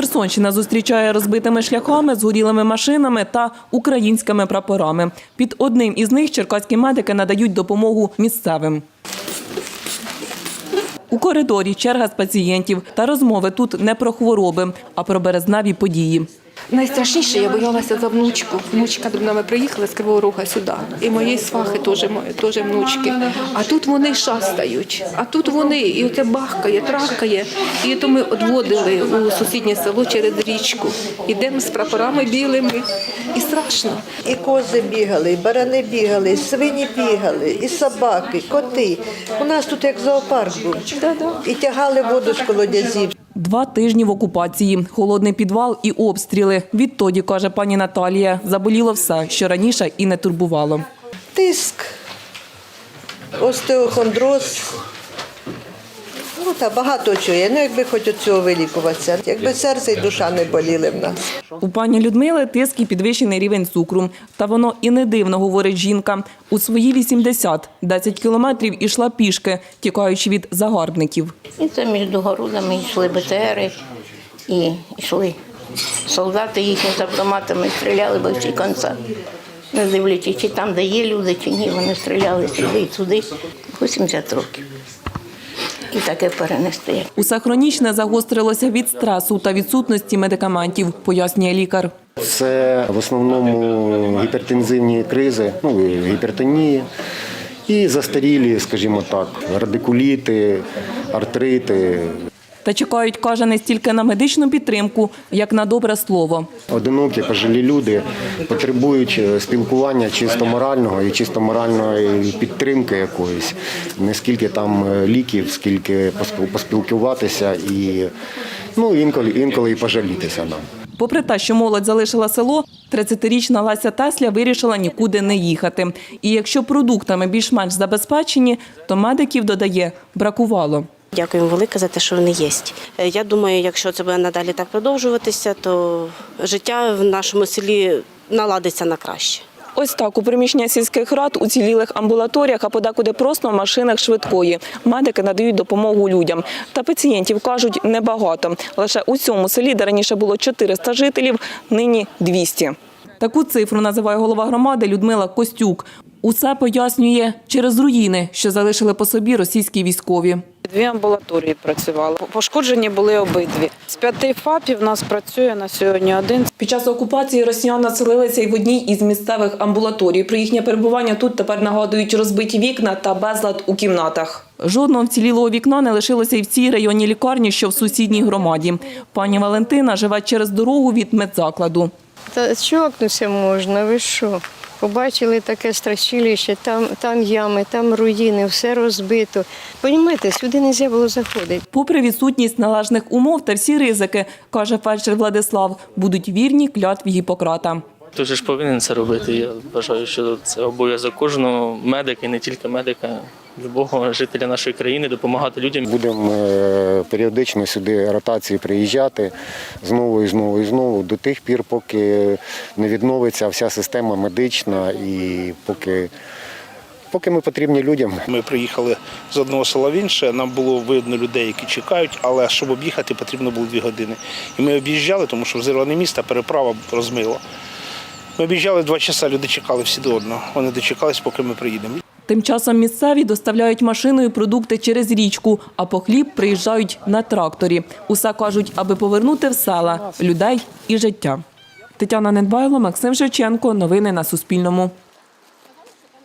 Херсонщина зустрічає розбитими шляхами, згорілими машинами та українськими прапорами. Під одним із них черкаські медики надають допомогу місцевим. У коридорі черга з пацієнтів та розмови тут не про хвороби, а про березневі події. Найстрашніше я боялася за внучку. Внучка до нами приїхала з Кривого Рога сюди. І мої свахи теж, теж внучки. А тут вони шастають, а тут вони, і оце бахкає, трахкає. І то ми відводили у сусіднє село через річку. Ідемо з прапорами білими. І страшно. І кози бігали, і барани бігали, і свині бігали, і собаки, коти. У нас тут як зоопарк був. І тягали воду з колодязів. Два тижні в окупації, холодний підвал і обстріли. Відтоді, каже пані Наталія, заболіло все, що раніше і не турбувало. Тиск, остеохондроз. Ну, та багато чого є. Ну, якби хоч від цього вилікуватися. Якби серце і душа не боліли в нас. У пані Людмили тиск і підвищений рівень цукру. Та воно і не дивно, говорить жінка. У свої 80 10 кілометрів ішла пішки, тікаючи від загарбників. І це між городами йшли БТРи і йшли солдати їхні з автоматами стріляли би всі конца. Не дивлячись, чи там, де є люди, чи ні, вони стріляли сюди і сюди. 80 років. І таке перенести. Усе хронічне загострилося від стресу та відсутності медикаментів, пояснює лікар. Це в основному гіпертензивні кризи, ну, гіпертонії і застарілі, скажімо так, радикуліти, артрити. Та чекають, каже, не стільки на медичну підтримку, як на добре слово. Одинокі, пожилі люди потребують е, спілкування чисто морального і чисто моральної підтримки якоїсь. Не скільки там е, ліків, скільки поспілкуватися і ну, інколи, інколи і пожалітися нам. Попри те, що молодь залишила село, 30-річна Лася Тесля вирішила нікуди не їхати. І якщо продуктами більш-менш забезпечені, то медиків, додає, бракувало. Дякую велике за те, що вони є. Е, Я думаю, якщо це буде надалі так продовжуватися, то життя в нашому селі наладиться на краще. Ось так у приміщення сільських рад, уцілілих амбулаторіях, а подекуди просто в машинах швидкої. Медики надають допомогу людям. Та пацієнтів кажуть небагато. Лише у цьому селі, де раніше було 400 жителів, нині 200. Таку цифру називає голова громади Людмила Костюк. Усе пояснює через руїни, що залишили по собі російські військові. Дві амбулаторії працювали. Пошкоджені були обидві. З п'яти ФАПів нас працює на сьогодні один. Під час окупації росіян населилися й в одній із місцевих амбулаторій. Про їхнє перебування тут тепер нагадують розбиті вікна та безлад у кімнатах. Жодного вцілілого вікна не лишилося й в цій районній лікарні, що в сусідній громаді. Пані Валентина живе через дорогу від медзакладу. Та чокнутися можна, ви що? Побачили таке страшилище, там, там ями, там руїни, все розбито. Понімаєте, сюди не можна було заходити. Попри відсутність належних умов та всі ризики, каже фельдшер Владислав, будуть вірні клятві Гіппократа. Ти ж повинен це робити. Я вважаю, що це обов'язок кожного медика, і не тільки медика, любого жителя нашої країни допомагати людям. Будемо е, періодично сюди ротації приїжджати знову і знову і знову до тих пір, поки не відновиться вся система медична і поки, поки ми потрібні людям. Ми приїхали з одного села в інше. Нам було видно людей, які чекають, але щоб об'їхати, потрібно було дві години. І ми об'їжджали, тому що взірване місто, переправа розмила. Ми об'їжджали два часа, люди чекали всі до одного. Вони дочекались, поки ми приїдемо. Тим часом місцеві доставляють машиною продукти через річку, а по хліб приїжджають на тракторі. Усе кажуть, аби повернути в села людей і життя. Тетяна Недбайло, Максим Шевченко. Новини на Суспільному.